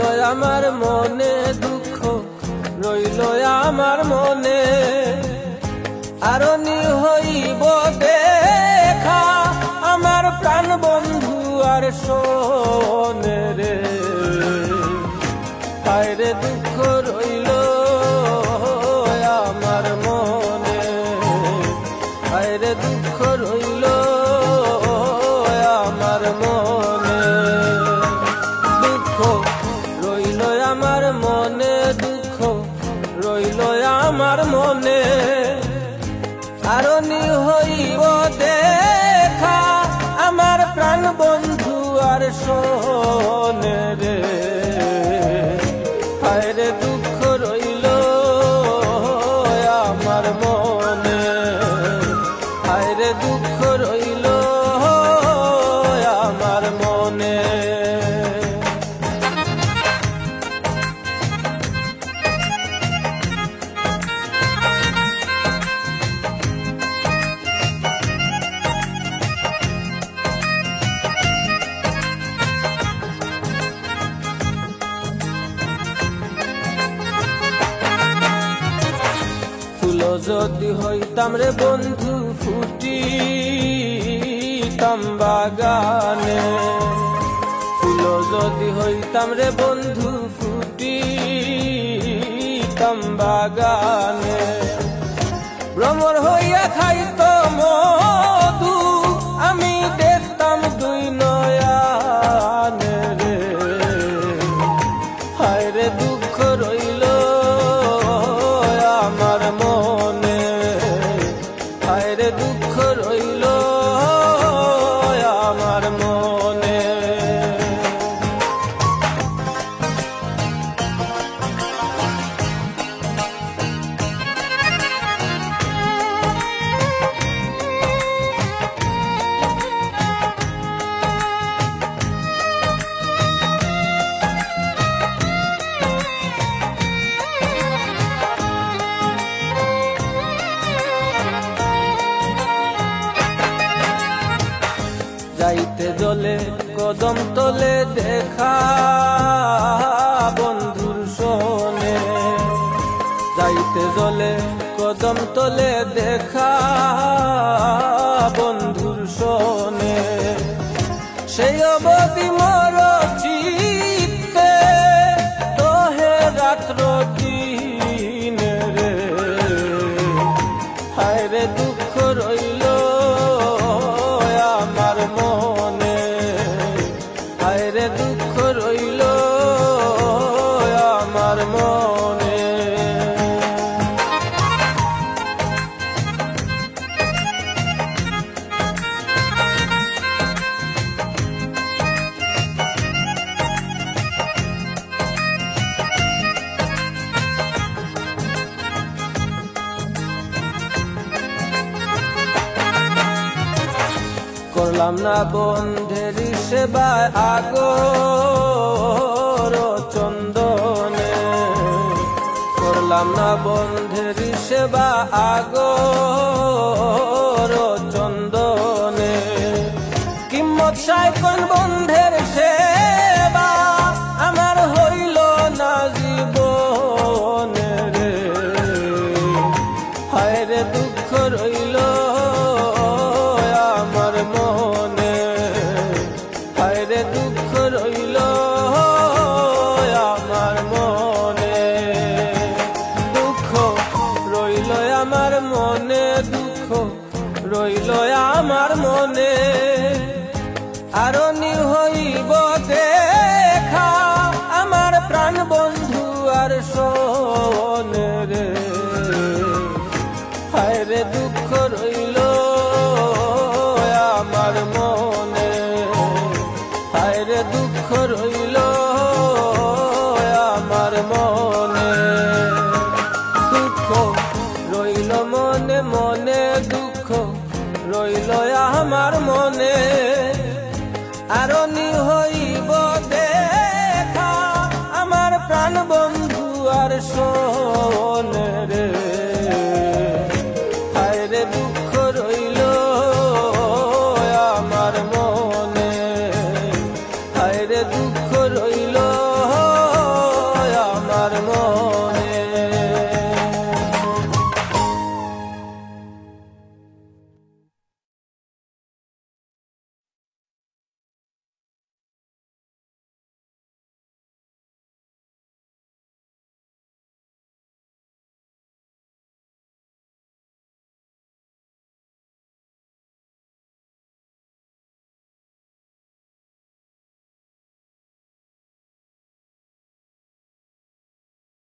আমার মনে দুঃখ রইল আমার মনে। আরনি হইব দেখা আমার প্রাণ বন্ধু আর শোনে রে দুঃখ রইল যদি হইতাম রে বন্ধু ফুটি বাগানে। ফুল যদি হইতাম রে বন্ধু ফুটি বাগানে। ভ্রমর হইয়া খাইত মধু জলে কদম তলে দেখা বন্ধুর শোনে। যাইতে জলে কদম তলে দেখা বন্ধুর শোনে। সেই অবধি মর করলাম না বন্ধের সেবায় আগর চন্দনে। করলাম না বন্ধের সেবা আগর চন্দনে। কিম্মত সাই কোন বন্ধের সেবা আমার হইল রে, দুঃখ রইল আমার মনে আরনি হইব দেখা। আমার প্রাণ বন্ধু আর শোনে রে। হায় দুঃখ রইল আমার মনে। হায় রে দুঃখ রইল আমার মনে। দুঃখ রইল মনে মনে, দুঃখ রইল আমার মনে। আরনি হইব দেখা। আমার প্রাণ বন্ধু আর শোনে।